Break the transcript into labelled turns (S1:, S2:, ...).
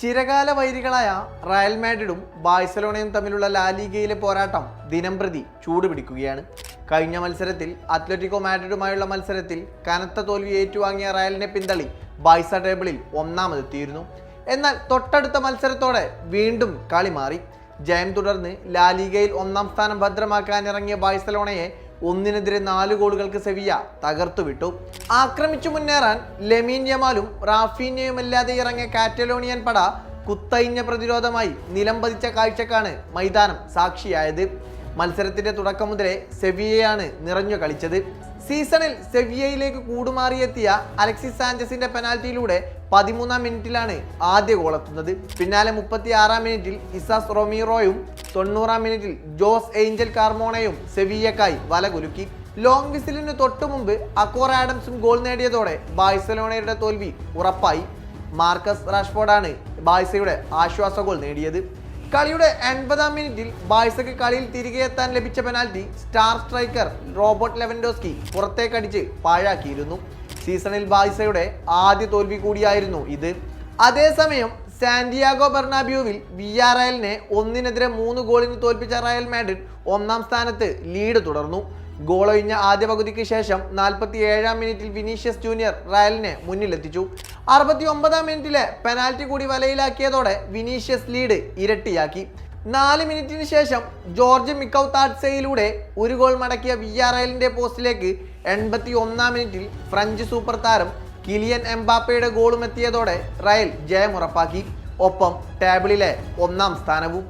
S1: ചിരകാല വൈരികളായ Real മാഡ്രിഡും ബാഴ്സലോണയും തമ്മിലുള്ള ലാലിഗയിലെ പോരാട്ടം ദിനം പ്രതി ചൂടുപിടിക്കുകയാണ്. കഴിഞ്ഞ മത്സരത്തിൽ അത്ലറ്റിക്കോ മാഡ്രിഡുമായുള്ള മത്സരത്തിൽ കനത്ത തോൽവി ഏറ്റുവാങ്ങിയ റയലിനെ പിന്തള്ളി ബായ്സ ടേബിളിൽ ഒന്നാമതെത്തിയിരുന്നു എന്നാൽ തൊട്ടടുത്ത മത്സരത്തോടെ വീണ്ടും കളി മാറി. ജയം തുടർന്ന് ലാലിഗയിൽ ഒന്നാം സ്ഥാനം ഭദ്രമാക്കാൻ ഇറങ്ങിയ ബാഴ്സലോണയെ ഒന്നിനെതിരെ നാല് ഗോളുകൾക്ക് സെവിയ തകർത്തുവിട്ടു. ആക്രമിച്ചു മുന്നേറാൻ ലെമീൻ യമാലും റാഫീനയുമല്ലാതെ ഇറങ്ങിയ കാറ്റലോണിയൻ പട കുത്തയിഞ്ഞ പ്രതിരോധമായി നിലംപതിച്ച കാഴ്ചക്കാണ് മൈതാനം സാക്ഷിയായത്. മത്സരത്തിന്റെ തുടക്കം മുതലേ സെവിയയാണ് നിറഞ്ഞു കളിച്ചത്. സീസണിൽ സെവിയയിലേക്ക് കൂടുമാറിയെത്തിയ അലക്സിസ് സാഞ്ചസിന്റെ പെനാൽറ്റിയിലൂടെ പതിമൂന്നാം മിനിറ്റിലാണ് ആദ്യ ഗോളെത്തുന്നത് പിന്നാലെ മുപ്പത്തി ആറാം മിനിറ്റിൽ ഇസാസ് റൊമീറോയും തൊണ്ണൂറാം മിനിറ്റിൽ ജോസ് ഏഞ്ചൽ കാർമോണയും സെവിയക്കായി വല കുലുക്കി. ലോങ് വിസിലിന് തൊട്ടു മുമ്പ് അക്കോർ ആഡംസും ഗോൾ നേടിയതോടെ ബാഴ്സലോണയുടെ തോൽവി ഉറപ്പായി. മാർക്കസ് റാഷ്ഫോർഡാണ് ബാഴ്സയുടെ ആശ്വാസ ഗോൾ നേടിയത്. കളിയുടെ എൺപതാം മിനിറ്റിൽ ബാഴ്സക്ക് കളിയിൽ തിരികെ എത്താൻ ലഭിച്ച penalty star striker Robert Lewandowski പുറത്തേക്കടിച്ച് പാഴാക്കിയിരുന്നു. സീസണിൽ ബാഴ്സയുടെ ആദ്യ തോൽവി കൂടിയായിരുന്നു ഇത്. അതേസമയം സാന്റിയാഗോ ബെർണാബ്യൂവിൽ വി ആർ എല്ലിനെ ഒന്നിനെതിരെ മൂന്ന് ഗോളിന് തോൽപ്പിച്ച റയൽ മാഡ്രിഡ് ഒന്നാം സ്ഥാനത്ത് ലീഡ് തുടർന്നു. ഗോളൊഴിഞ്ഞ ആദ്യ പകുതിക്ക് ശേഷം നാൽപ്പത്തി ഏഴാം മിനിറ്റിൽ വിനീഷ്യസ് ജൂനിയർ റയലിനെ മുന്നിലെത്തിച്ചു. അറുപത്തി ഒമ്പതാം മിനിറ്റിലെ പെനാൽറ്റി കൂടി വലയിലാക്കിയതോടെ വിനീഷ്യസ് ലീഡ് ഇരട്ടിയാക്കി. നാല് മിനിറ്റിന് ശേഷം ജോർജ് മിക്കൌത്താട്സയിലൂടെ ഒരു ഗോൾ മടക്കിയ വി ആർ റയലിന്റെ പോസ്റ്റിലേക്ക് എൺപത്തി ഒന്നാം മിനിറ്റിൽ ഫ്രഞ്ച് സൂപ്പർ താരം കിലിയൻ എംബാപ്പയുടെ ഗോളും എത്തിയതോടെ റയൽ ജയമുറപ്പാക്കി ഒപ്പം ടേബിളിലെ ഒന്നാം സ്ഥാനവും